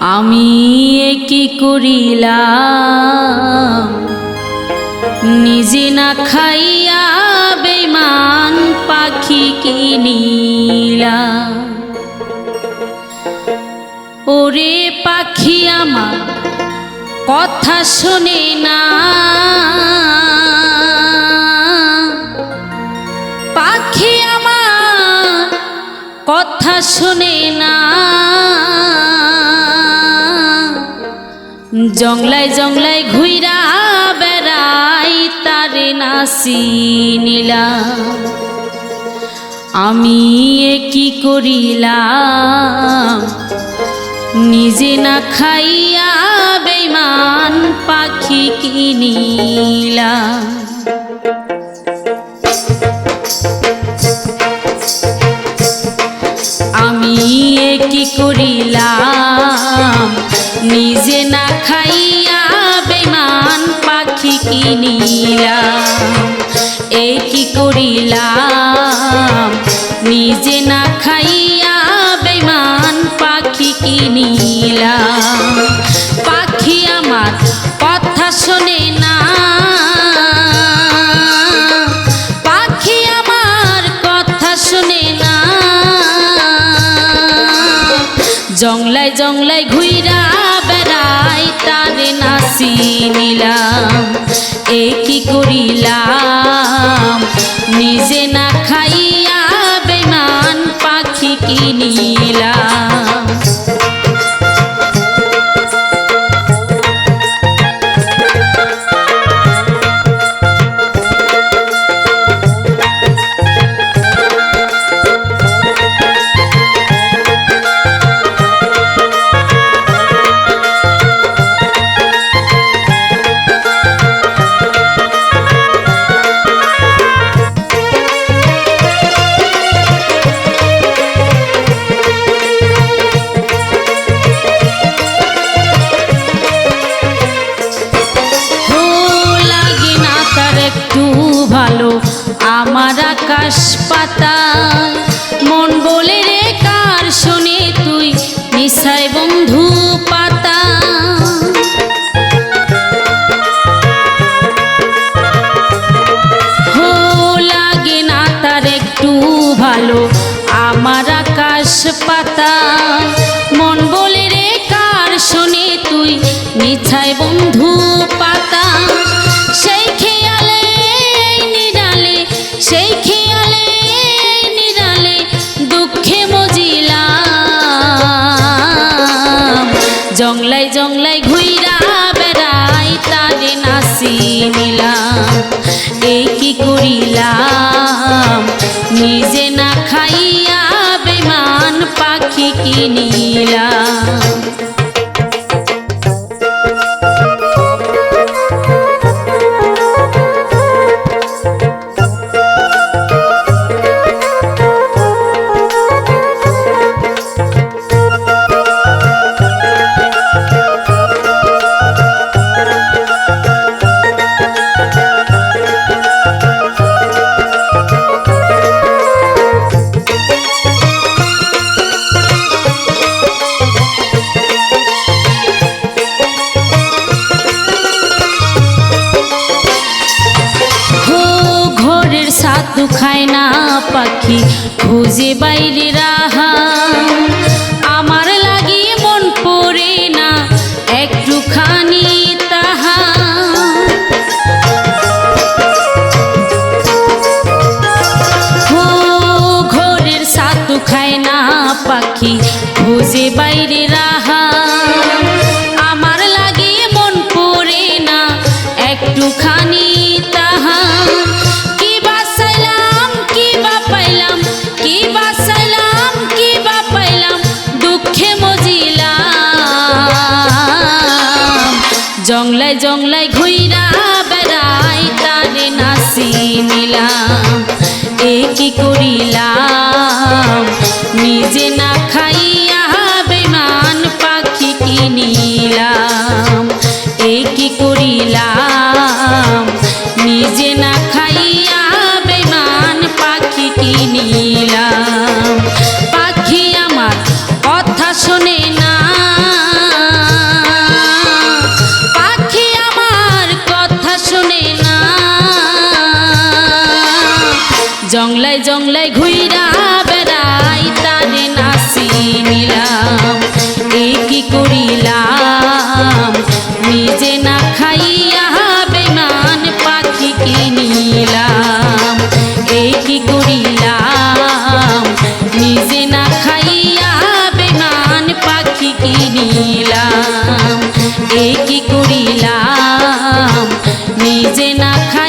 আমি কি করিলাম? নিজে না খাইয়া বেমান পাখি কিনিলা ওরে পাখি আমার, কথা শোনে না। পাখি আমার, কথা শুনে জংলায় জংলায় ঘুইরা বেড়াই তারে নাসি নিলাম। আমি এ কি করিলাম? নিজে না খাইয়া বেমান পাখি কিনিলাম। আমি এ কি করিলাম পাখি কিনিলাম এ কি করিলাম? নিজে না খাইয়া বেমান পাখি কিনিলাম। পাখি আমার কথা শোনে না। পাখি আমার কথা শুনে না। জংলায় জংলায় ঘুইরা নাসি নিলাম এ কি করিলাম? নিজে না খাইয়া বেমান পাখি কিনিলাম। আকাশ পাতা। মন বলে রে, কার শোনে তুই? নিছায় বন্ধু পাতা। সেই খেয়ালে, নিরালে, সেই খেয়ালে, নিরালে দুঃখে মজিলাম। জংলায় জংলায় ঘুইরা বেড়াই তারে নাসি নিলাম। এই কি করিলাম? নিজে পাখি খায় না পাখি খুঁজে বাইরে রাহা। জংলায় জংলায় ঘুইরা বেড়াই তারে নাসি নিলাম। এ কি করিলাম? নিজে না খাইয়া বেমান পাখি কিনিলাম। এ কি করিলাম? নিজে না খাইয়া জঙ্গলায় ঘুইরা বেড়াই তারে নাসি নিলাম। এ কি করিলাম? নিজে না খাইয়া বেমান পাখি কিনিলাম এ কি করিলাম? নিজে না খাইয়া বেমান পাখি কিনিলাম এ কি করিলাম? নিজে না খাই